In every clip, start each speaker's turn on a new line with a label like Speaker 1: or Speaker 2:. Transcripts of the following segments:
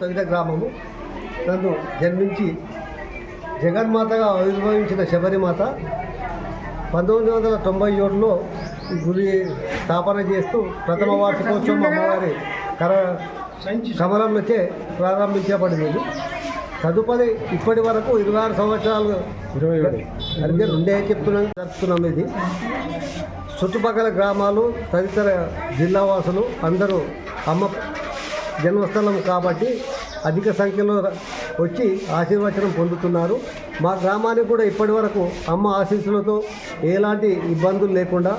Speaker 1: తగిన గ్రామము. నన్ను జన్మించి జగన్మాతగా ఆవిర్భవించిన శబరిమాత పంతొమ్మిది వందల తొంభై ఏడులో గుడి స్థాపన చేస్తూ ప్రథమ వార్షికోత్సవం అమ్మవారి కర కమలంలోచే ప్రారంభించబడింది తదుపరి ఇప్పటి వరకు ఇరవై ఆరు సంవత్సరాలు
Speaker 2: ఇరవై
Speaker 1: అంటే రెండే చెప్తున్నాం జరుపుతున్నాం ఇది. చుట్టుపక్కల గ్రామాలు తదితర జిల్లా వాసులు అందరూ అమ్మ జన్మస్థలం కాబట్టి అధిక సంఖ్యలో వచ్చి ఆశీర్వచనం పొందుతున్నారు. మా గ్రామానికి కూడా ఇప్పటి వరకు అమ్మ ఆశీస్సులతో ఎలాంటి ఇబ్బందులు లేకుండా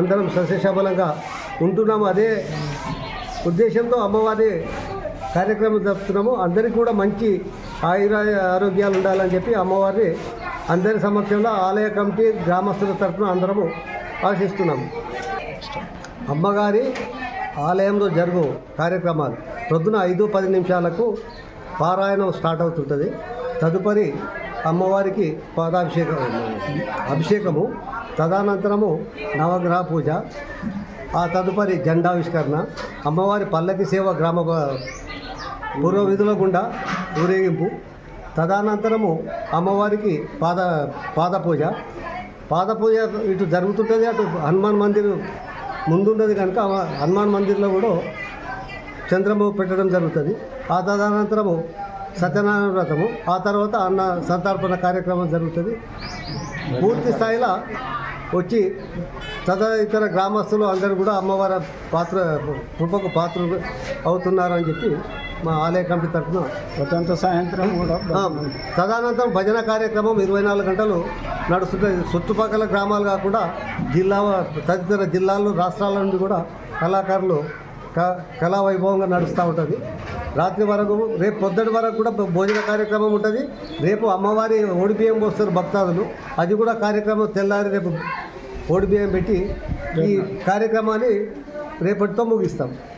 Speaker 1: అందరం సస్యశబలంగా ఉంటున్నాము. అదే ఉద్దేశంతో అమ్మవారి కార్యక్రమం జరుపుతున్నాము. అందరికీ కూడా మంచి ఆయుర ఆరోగ్యాలు ఉండాలని చెప్పి అమ్మవారిని అందరి సమక్షంలో ఆలయ కమిటీ గ్రామస్తుల తరఫున అందరము ఆశిస్తున్నాము. అమ్మగారి ఆలయంలో జరుగు కార్యక్రమాలు. ప్రొద్దున ఐదు పది నిమిషాలకు పారాయణం స్టార్ట్ అవుతుంటుంది. తదుపరి అమ్మవారికి పాదాభిషేకం అభిషేకము. తదనంతరము నవగ్రహ పూజ. ఆ తదుపరి జెండావిష్కరణ. అమ్మవారి పల్లకి సేవ గ్రామ పూర్వ విధుల గుండా ఊరేగింపు. తదనంతరము అమ్మవారికి పాద పాదపూజ. పాదపూజ పాద పూజ ఇటు జరుగుతుంటుంది అటు హనుమాన్ మందిర్ ముందున్నది కనుక హనుమాన్ మందిర్లో కూడా చంద్రము పెట్టడం జరుగుతుంది. ఆ తదనంతరము సత్యనారాయణ వ్రతము ఆ తర్వాత అన్న సంతర్పణ కార్యక్రమం జరుగుతుంది. పూర్తి స్థాయిలో వచ్చి తదితర గ్రామస్తులు అందరూ కూడా అమ్మవారి పాత్ర కృపకు పాత్రలు అవుతున్నారు అని చెప్పి మా ఆలయ కమిటీ తరఫున
Speaker 2: సాయంత్రం కూడా
Speaker 1: తదనంతరం భజన కార్యక్రమం ఇరవై నాలుగు గంటలు నడుస్తుంటుంది చుట్టుపక్కల గ్రామాలు కాకుండా జిల్లా తదితర జిల్లాలు రాష్ట్రాల నుండి కూడా కళాకారులు క కళా వైభవంగా నడుస్తూ ఉంటుంది. రాత్రి వరకు రేపు పొద్దుటి వరకు కూడా భోజన కార్యక్రమం ఉంటుంది. రేపు అమ్మవారి ఓడిబియ్యం పోస్తారు భక్తాదులు. అది కూడా కార్యక్రమం తెల్లారి రేపు ఓడిబియ్యం పెట్టి ఈ కార్యక్రమాన్ని రేపటితో ముగిస్తాం.